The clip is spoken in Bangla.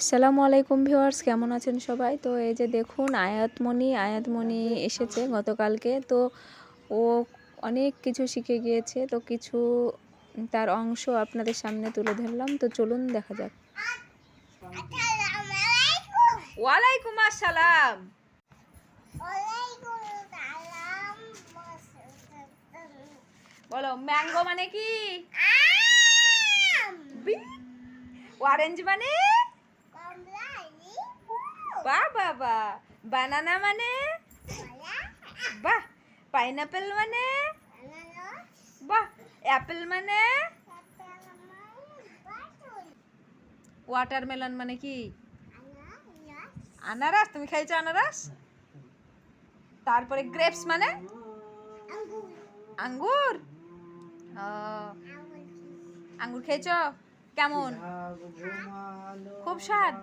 আসসালামু আলাইকুম ভিউয়ার্স কেমন আছেন সবাই? তো এই যে দেখুন আয়াতমণি আয়াতমণি এসেছে গতকালকে। তো ও অনেক কিছু শিখে গিয়েছে তো কিছু তার অংশ আপনাদের সামনে তুলে ধরলাম। তো চলুন দেখা যাক। ওয়ালাইকুম আসসালাম। বলো ম্যাঙ্গো মানে কি? অরেঞ্জ মানে বাহ বাহ বাহ বানানা মানে? বাহ পাইনাপেল মানে? বাহ অ্যাপেল মানে? ওয়াটারমেলন মানে কি? আনারস, তুমি খাইছো আনারস? তারপরে গ্রেপস মানে? আঙ্গুর। আঙ্গুর খেয়েছ? কেমন? খুব স্বাদ।